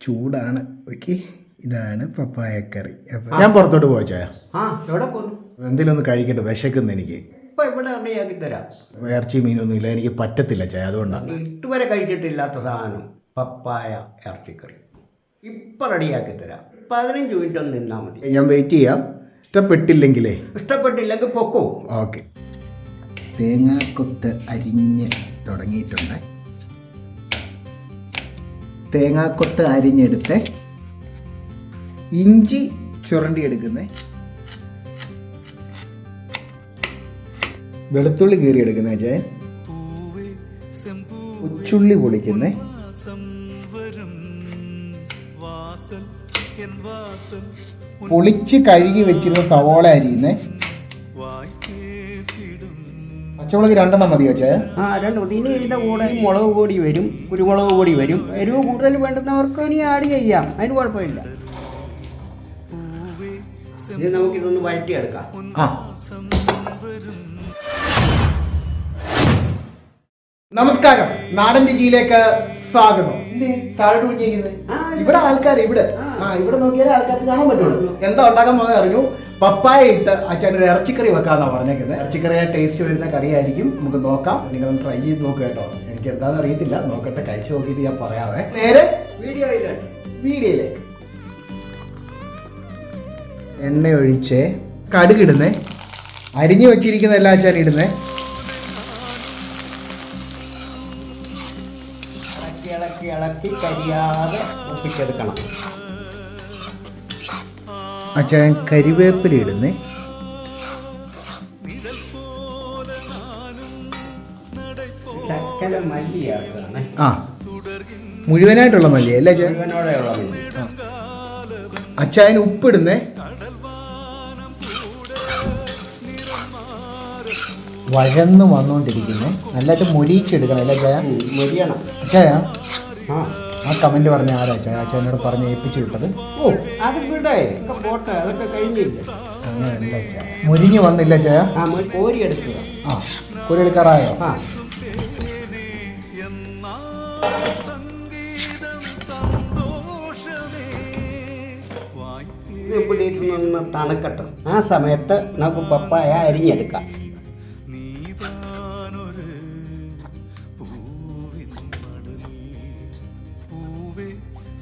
ചൂടാണ്. ഓക്കെ ഇതാണ് പപ്പായക്കറി അപ്പം ഞാൻ പുറത്തോട്ട് പോവാ ചായ. ആ എവിടെ എന്തെങ്കിലും ഒന്ന് കഴിക്കട്ടെ വിശക്കുന്നു എനിക്ക്. ഇപ്പൊ ഇവിടെ റെഡിയാക്കി തരാം. ഇറച്ചി മീനൊന്നും ഇല്ല എനിക്ക് പറ്റത്തില്ല ചായ അതുകൊണ്ടാണ് ഇതുവരെ കഴിച്ചിട്ടില്ലാത്ത സാധനം പപ്പായ ഇറച്ചിക്കറി. ഇപ്പൊ റെഡിയാക്കി തരാം. പതിനഞ്ച് മിനിറ്റ് ഒന്ന് നിന്നാൽ മതി. ഞാൻ വെയിറ്റ് ചെയ്യാം. ഇഷ്ടപ്പെട്ടില്ലെങ്കിലേ. ഇഷ്ടപ്പെട്ടില്ലെങ്കിൽ പൊക്കോ. ഓക്കെ. തേങ്ങാക്കൊത്ത് അരിഞ്ഞ് തുടങ്ങിയിട്ടുണ്ട്. തേങ്ങാക്കൊത്ത് അരിഞ്ഞെടുത്ത് ഇഞ്ചി ചുരണ്ടി എടുക്കുന്നേ വെളുത്തുള്ളി കീറി എടുക്കുന്ന ജയൻ ഉച്ചുള്ളി പൊളിക്കുന്നത് പൊളിച്ച് കഴുകി വെച്ചിരുന്ന സവോള അരിയുന്നേ. പച്ചമുളക് രണ്ടെണ്ണം മതി ചേ ആ രണ്ട് മതി. ഇനി ഇതിന്റെ കൂടെ മുളക് പൊടി വരും കുരുമുളക് പൊടി വരും. എരിവ് കൂടുതൽ വേണ്ടുന്നവർക്ക് ഇനി ആഡ് ചെയ്യാം. അതിന് കുഴപ്പമില്ല. ഇനി നമുക്കിതൊന്ന് വഴറ്റിയെടുക്കാം. ആ. നമസ്കാരം. നാടൻ രുചിയിലേക്ക് സ്വാഗതം. താഴോട്ട് കുഞ്ഞിരിക്കുന്നത്. ഇവിടെ ആൾക്കാർ ഇവിടെ. ആ ഇവിടെ നോക്കിയാലേ ആൾക്കാർക്ക് കാണാൻ പറ്റുള്ളൂ. എന്താ ഉണ്ടാക്കാൻ പോകുന്നത് അറിഞ്ഞു? പപ്പായ ഇട്ട് അച്ഛൻ ഒരു ഇറച്ചിക്കറി വെക്കാന്നാ പറഞ്ഞേക്കുന്നത് ഇറച്ചിക്കറിയുടെ ടേസ്റ്റ് വരുന്ന കറിയായിരിക്കും. നമുക്ക് നോക്കാം. നിങ്ങൾ ട്രൈ ചെയ്ത് നോക്കുക കേട്ടോ. എനിക്ക് എന്താണെന്ന് അറിയത്തില്ല. നോക്കട്ടെ കഴിച്ചു നോക്കിയിട്ട് ഞാൻ പറയാവേ. നേരെ വീഡിയോയിലേക്ക്. എണ്ണ ഒഴിച്ച് കടുകിടുന്നേ. അരിഞ്ഞു വെച്ചിരിക്കുന്ന എല്ലാ അച്ചാൻ ഇടുന്നേ. ഇളക്കി ഇളക്കി ഇളക്കി കരിയാതെ ഒപ്പിച്ചെടുക്കണം. അച്ചാൻ കരിവേപ്പില ഇടുന്നേ. ആ മുഴുവനായിട്ടുള്ള മല്ലി. അല്ലേ അച്ചായൻ ഉപ്പിടുന്നേ. വഴന്ന് വന്നുകൊണ്ടിരിക്കുന്നേ നല്ലതായിട്ട് മൊരിയിച്ചെടുക്കണം അല്ലേ ചായ മൊരിയണം. ആ. ആ കമന്റ് പറഞ്ഞ ആരാ അച്ചായനോട് പറഞ്ഞ് ഏൽപ്പിച്ചു വിട്ടത്. ഓ അത് വിടെ ഒക്കെ പോട്ടെ അതൊക്കെ കഴിഞ്ഞില്ല? അങ്ങനെയല്ല അച്ചായ മുരിഞ്ഞു വന്നില്ല അച്ചായ ആ കോരി കോരിയെടുക്കുക ആ കുരലെടുക്കാറായോ ആ. ഇത് ഇവിടെ ഇരുന്ന് തണുക്കട്ടെ. ആ സമയത്ത് നമുക്ക് പപ്പായ അരിഞ്ഞെടുക്കാം.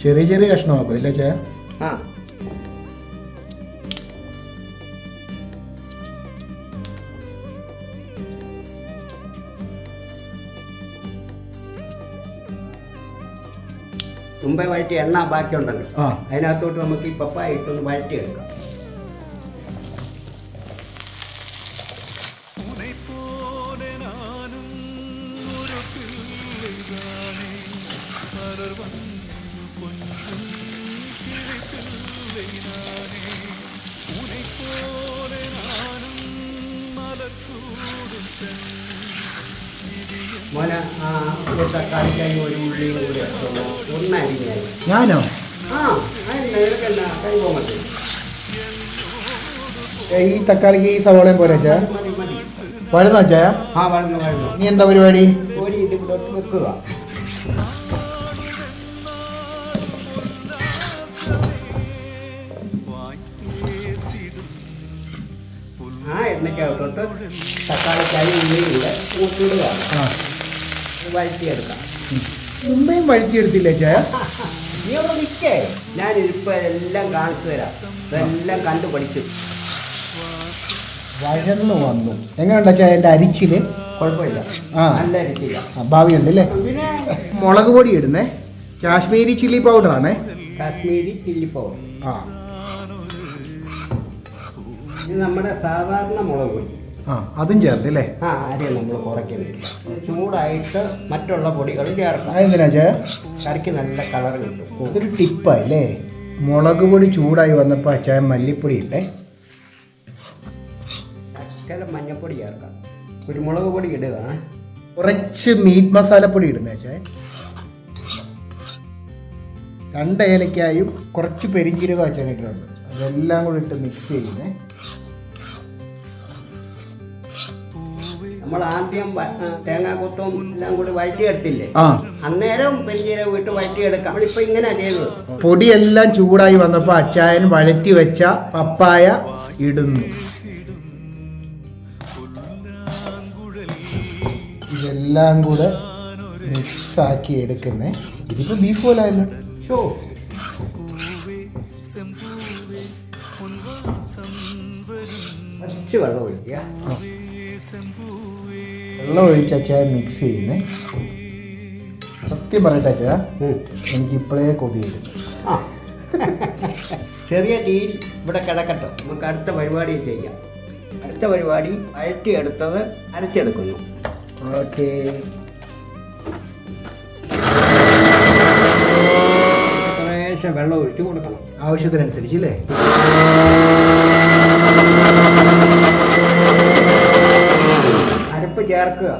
ചെറിയ ചെറിയ കഷ്ണമാക്കും ഇല്ല ചേ ആ. മുമ്പേ വഴറ്റി എണ്ണ ബാക്കിയുണ്ടല്ലോ. ആ. അതിനകത്തോട്ട് നമുക്ക് ഈ പപ്പായ ഇട്ടൊന്ന് വഴറ്റിയെടുക്കാം മോനെ ആ ഒരു തക്കാളിക്കായി ഒരു ഉള്ളിയും കൂടി എടുത്തോളൂ ഒന്നരിഞ്ഞായി ഞാനോ? ആ കൈ ഈ തക്കാളിക്ക് ഈ സവോളയും പോലെ ചേ മതി മതി വഴുന്നോ ചേ ആ വഴുന്നു വളർന്നു നീ എന്താ പരിപാടി? ഒരു ഇവിടെ വെക്കുക. എണ്ണയ്ക്കകത്തോട്ട് തക്കാളിക്കായി ഉള്ളിയിലൂടെ കൂട്ടിയിടുകയാണ് വഴറ്റിയെടുക്കാം. മുമ്പേയും വഴുത്തിയെടുത്തില്ല അച്ചായ നീ അവിടെ നിൽക്കേ. ഞാൻ ഇരിപ്പ് എല്ലാം കാണിച്ചു തരാം. ഇതെല്ലാം കണ്ടു പഠിച്ചു വഴന്നു വന്നു. എങ്ങനെയുണ്ട് ചേ എന്റെ അരിച്ചിൽ? കുഴപ്പമില്ല. ആ. നല്ല ഭാവിയുണ്ട് അല്ലേ? പിന്നെ? മുളക് പൊടി ഇടുന്നേ. കാശ്മീരി ചില്ലി പൗഡർ ആണേ കാശ്മീരി ചില്ലി പൗഡർ. ആ. ഇത് നമ്മുടെ സാധാരണ മുളക് പൊടി. ആ അതും ചേർത്ത് അല്ലേ ആ ആദ്യം നമ്മൾ കുറയ്ക്കുന്നത് ചൂടായിട്ട് മറ്റുള്ള പൊടികളും ചേർക്കാം അതെന്തിനാ ചേ കറിക്ക് നല്ല കളർ കിട്ടും. ഇതൊരു ടിപ്പായില്ലേ മുളക് പൊടി ചൂടായി വന്നപ്പോൾ അച്ചായ മല്ലിപ്പൊടി ഇട്ടേ. ചില മഞ്ഞപ്പൊടി ചേർക്കാം. കുരുമുളക് പൊടി ഇടുക. കുറച്ച് മീറ്റ് മസാലപ്പൊടി ഇടുന്ന അച്ചായ രണ്ട് ഏലക്കായും കുറച്ച് പെരിഞ്ചീരകം അച്ചാനിട്ടുണ്ട് അതെല്ലാം കൂടി ഇട്ട് മിക്സ് ചെയ്യുന്നേ. നമ്മൾ ആദ്യം തേങ്ങാ ആ, തേങ്ങാക്കൊത്തും എല്ലാം കൂടി വഴറ്റിയെടുത്തില്ലേ? എടുത്തില്ലേ അന്നേരം പെരിഞ്ചീരകം ഇട്ട് വഴറ്റിയെടുക്കാം. ഇപ്പൊ ഇങ്ങനെ ചെയ്തത്. പൊടിയെല്ലാം ചൂടായി വന്നപ്പോൾ അച്ചായൻ വഴറ്റി വെച്ച പപ്പായ ഇടുന്നു. ഇതെല്ലാം കൂടെ മിക്സ് ആക്കി എടുക്കുന്നേ. ഇതിപ്പോ ബീഫ് പോലെ ആയല്ലോ. ഷോ. കുറച്ച് വെള്ളം ഒഴിക്കുക. വെള്ളം ഒഴിച്ച് അച്ചായ മിക്സ് ചെയ്യുന്നത് സത്യം പറയട്ടെ അച്ഛാ. എനിക്ക് ഇപ്പോഴേ കൊതി വരും. ചെറിയ തീയിൽ ഇവിടെ കിടക്കട്ടെ. നമുക്ക് അടുത്ത പരിപാടി ചെയ്യാം. അടുത്ത പരിപാടി വഴറ്റിയെടുത്തത് അരച്ചെടുക്കുന്നു. ഓക്കേ. കുറേശ്ശെ വെള്ളം ഒഴിച്ച് കൊടുക്കണം. ആവശ്യത്തിനനുസരിച്ച് അല്ലേ ചേർക്കുക.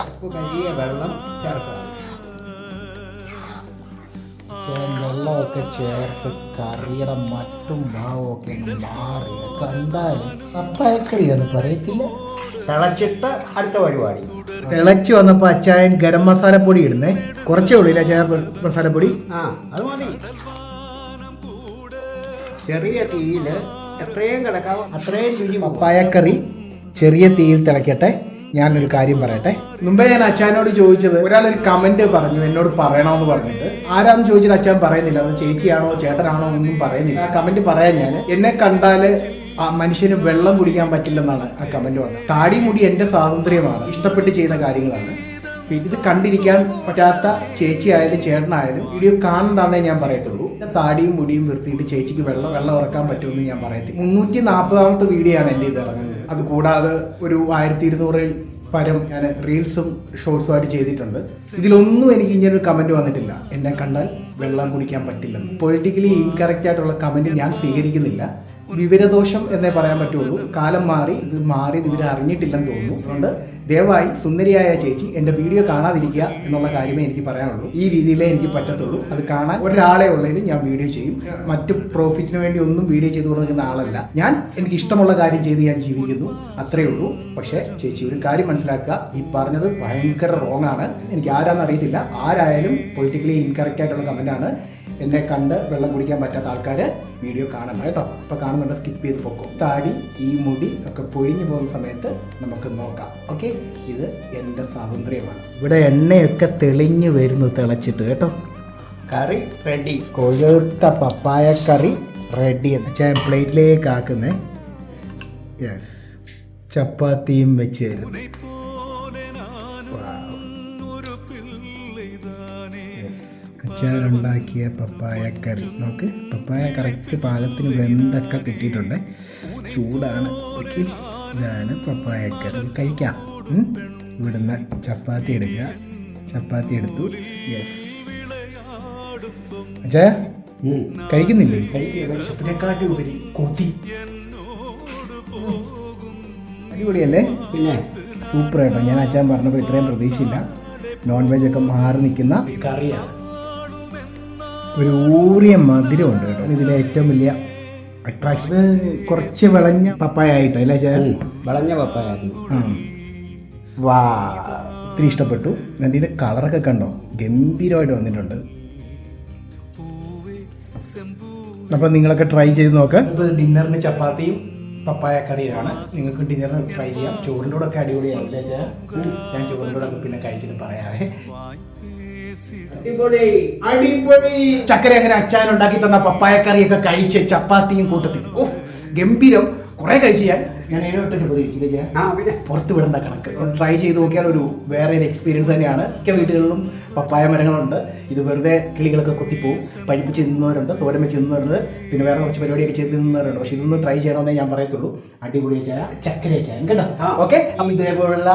അരപ്പ് കഴിയ വെള്ളം ചേർക്കുക. വെള്ളമൊക്കെ ചേർത്ത് കറിയുടെ മറ്റും അങ്ങ് മാറി കണ്ടാലും പപ്പായക്കറി എന്ന് പറയത്തില്ല. തിളച്ചിട്ട് അടുത്ത പരിപാടി. തിളച്ച് വന്നപ്പോൾ അച്ചായൻ ഗരം മസാലപ്പൊടി ഇടുന്നേ. കുറച്ചേ ഉള്ളൂ അച്ചായ മസാലപ്പൊടി ആ അത് മതി. ചെറിയ തീയിൽ എത്രയും കിടക്കാം അത്രയും രുചി. പപ്പായക്കറി. ചെറിയ തീയിൽ തിളയ്ക്കട്ടെ ഞാനൊരു കാര്യം പറയട്ടെ. മുമ്പേ ഞാൻ അച്ഛനോട് ചോദിച്ചത് ഒരാളൊരു കമന്റ് പറഞ്ഞു എന്നോട് പറയണമെന്ന് പറഞ്ഞിട്ട്. ആരാന്ന് ചോദിച്ചിട്ട് അച്ഛൻ പറയുന്നില്ല. അത് ചേച്ചിയാണോ ചേട്ടനാണോ ഒന്നും പറയുന്നില്ല. ആ കമന്റ് പറയാൻ ഞാൻ എന്നെ കണ്ടാൽ ആ മനുഷ്യന് വെള്ളം കുടിക്കാൻ പറ്റില്ലെന്നാണ് ആ കമന്റ് വന്നത്. താടി മുടി എന്റെ സ്വാതന്ത്ര്യമാണ്. ഇഷ്ടപ്പെട്ട് ചെയ്യുന്ന കാര്യങ്ങളാണ്. ഇത് കണ്ടിരിക്കാൻ പറ്റാത്ത ചേച്ചി ആയാലും ചേട്ടനായാലും വീഡിയോ കാണണ്ടെന്നേ ഞാൻ പറയത്തുള്ളൂ. താടിയും മുടിയും നിർത്തിയിട്ട് ചേച്ചിക്ക് വെള്ളം വെള്ളം ഉറക്കാൻ പറ്റുമെന്ന് ഞാൻ പറയത്തില്ല. മുന്നൂറ്റി നാൽപ്പതാമത്തെ വീഡിയോ ആണ് എന്റെ ഇത് ഇറങ്ങുന്നത്. അത് കൂടാതെ ഒരു ആയിരത്തി ഇരുന്നൂറിൽ പരം ഞാൻ റീൽസും ഷോർട്സും ആയിട്ട് ചെയ്തിട്ടുണ്ട്. ഇതിലൊന്നും എനിക്ക് ഇങ്ങനൊരു കമന്റ് വന്നിട്ടില്ല. എന്നെ കണ്ടാൽ വെള്ളം കുടിക്കാൻ പറ്റില്ലെന്ന്. പൊളിറ്റിക്കലി ഇൻകറക്റ്റ് ആയിട്ടുള്ള കമന്റ് ഞാൻ സ്വീകരിക്കുന്നില്ല. വിവരദോഷം എന്നേ പറയാൻ പറ്റുള്ളൂ. കാലം മാറി ഇത് മാറി ഇവർ അറിഞ്ഞിട്ടില്ലെന്ന് തോന്നുന്നു. അതുകൊണ്ട് ദയവായി സുന്ദരിയായ ചേച്ചി എന്റെ വീഡിയോ കാണാതിരിക്കുക എന്നുള്ള കാര്യമേ എനിക്ക് പറയാനുള്ളൂ. ഈ രീതിയിലേ എനിക്ക് പറ്റത്തുള്ളൂ. അത് കാണാൻ ഒരാളെ ഉള്ളതിൽ ഞാൻ വീഡിയോ ചെയ്യും. മറ്റ് പ്രോഫിറ്റിന് വേണ്ടി ഒന്നും വീഡിയോ ചെയ്തു കൊടുക്കുന്ന ആളല്ല. ഞാൻ എനിക്ക് ഇഷ്ടമുള്ള കാര്യം ചെയ്ത് ഞാൻ ജീവിക്കുന്നു. അത്രയേ ഉള്ളൂ. പക്ഷേ ചേച്ചി ഒരു കാര്യം മനസ്സിലാക്കുക. ഈ പറഞ്ഞത് ഭയങ്കര റോങ് ആണ്. എനിക്ക് ആരാന്നറിയത്തില്ല ആരായാലും പൊളിറ്റിക്കലി ഇൻകറക്റ്റ് ആയിട്ടുള്ള കമന്റാണ് എന്നെ കണ്ട് വെള്ളം കുടിക്കാൻ പറ്റാത്ത ആൾക്കാർ വീഡിയോ കാണണം കേട്ടോ. അപ്പോൾ കാണുന്നുണ്ട് സ്കിപ്പ് ചെയ്ത് പൊക്കും. താടി ഈ മുടി ഒക്കെ പൊഴിഞ്ഞു പോകുന്ന സമയത്ത് നമുക്ക് നോക്കാം. ഓക്കെ ഇത് എന്റെ സ്വാതന്ത്ര്യമാണ്. ഇവിടെ എണ്ണയൊക്കെ തെളിഞ്ഞു വരുന്നു തിളച്ചിട്ട് കേട്ടോ. കറി റെഡി കൊഴുത്ത പപ്പായ കറി റെഡി ഞാൻ പ്ലേറ്റിലേക്ക് ആക്കുന്നേ. യെസ് ചപ്പാത്തിയും വെച്ച് തരുന്നു അച്ചാറുണ്ടാക്കിയ പപ്പായ കറി. നമുക്ക് പപ്പായ കറക്റ്റ് പാകത്തിന് വെന്തൊക്കെ കിട്ടിയിട്ടുണ്ട്. ചൂടാണ്. ഓക്കെ ഇതാണ് പപ്പായ കറി. കഴിക്കാം. ഇവിടുന്ന് ചപ്പാത്തി എടുക്കുക. ചപ്പാത്തി എടുത്തു. യെസ് അച്ഛാ കഴിക്കുന്നില്ലേ? കഴിക്കാട്ടി ഉപരി കൊതി. അടിപൊളിയല്ലേ? പിന്നെ? സൂപ്പർ ആയിട്ടോ ഞാൻ അച്ഛൻ പറഞ്ഞപ്പോൾ ഇത്രയും പ്രതീക്ഷയില്ല. നോൺ വെജ് ഒക്കെ മാറി നിൽക്കുന്ന കറിയാണ്. ഒരു ഊറിയ മധുരമുണ്ട് കേട്ടോ. ഇതിലെ ഏറ്റവും വലിയ അട്രാക്ഷൻ കുറച്ച് വിളഞ്ഞ പപ്പായ ആയിട്ടോ അല്ലേ ചേ വിളഞ്ഞ പപ്പായ. വാ ഒത്തിരി ഇഷ്ടപ്പെട്ടു. അതിന്റെ കളറൊക്കെ കണ്ടോ? ഗംഭീരമായിട്ട് വന്നിട്ടുണ്ട്. അപ്പോൾ നിങ്ങളൊക്കെ ട്രൈ ചെയ്ത് നോക്ക്. ഡിന്നറിന് ചപ്പാത്തിയും പപ്പായ കറിയാണ്. നിങ്ങൾക്ക് ഡിന്നറിന് ട്രൈ ചെയ്യാം. ചോറിന്റെ കൂടെ ഒക്കെ അടിപൊളിയാവില്ലേ ഞാൻ ചോറിന്റെ കൂടെ ഒക്കെ പിന്നെ കഴിച്ചിട്ട് പറയാവേ. അടിപൊളി. ചക്കര അങ്ങനെ അച്ചാൻ ഉണ്ടാക്കി തന്ന പപ്പായ കറിയൊക്കെ കഴിച്ച് ചപ്പാത്തിയും കൂട്ടത്തിൽ. ഓ ഗംഭീരം. കുറെ കഴിച്ച് ഞാൻ. ഞാൻ ഏഴോട്ട് തൊട്ട് ഞാൻ പുറത്ത് വിടുന്ന കണക്ക്. ട്രൈ ചെയ്ത് നോക്കിയാൽ ഒരു വേറെ ഒരു എക്സ്പീരിയൻസ് തന്നെയാണ്. മിക്ക വീടുകളിലും പപ്പായ മരങ്ങളുണ്ട്. ഇത് വെറുതെ കിളികളൊക്കെ കൊത്തിപ്പോവും. പഠിപ്പിച്ച് തിന്നുന്നവരുണ്ട് തോരൻ വെച്ച് പിന്നെ വേറെ കുറച്ച് പരിപാടിയൊക്കെ ചെയ്ത് നിന്നവരുണ്ട് പക്ഷെ ഇതൊന്നും ട്രൈ ചെയ്യണമെന്നേ ഞാൻ പറയത്തുള്ളൂ. അടിപൊളി വെച്ചാൽ ചക്കര വെച്ചാൽ കേട്ടോ. ഓക്കെ അപ്പം ഇതേപോലുള്ള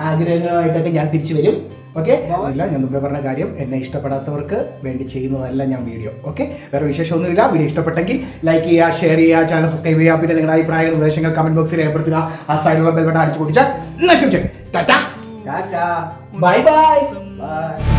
ആഗ്രഹങ്ങളുമായിട്ടൊക്കെ ഞാൻ തിരിച്ചു വരും. ഓക്കെ ഇല്ല ഞാൻ മുമ്പേ പറഞ്ഞ കാര്യം എന്നെ ഇഷ്ടപ്പെടാത്തവർക്ക് വേണ്ടി ചെയ്യുന്നതല്ല ഞാൻ വീഡിയോ. ഓക്കെ വേറെ വിശേഷമൊന്നുമില്ല. വീഡിയോ ഇഷ്ടപ്പെട്ടെങ്കിൽ ലൈക്ക് ചെയ്യുക ഷെയർ ചെയ്യുക ചാനൽ സബ്സ്ക്രൈബ് ചെയ്യുക പിന്നെ നിങ്ങളുടെ അഭിപ്രായങ്ങൾ നിർദ്ദേശങ്ങൾ കമന്റ് ബോക്സിൽ രേഖപ്പെടുത്തുക. ആ സൈഡിലുള്ള ബെൽബട്ടൺ അടിച്ചു പൊട്ടിച്ചാൽ ta ta. Bye bye bye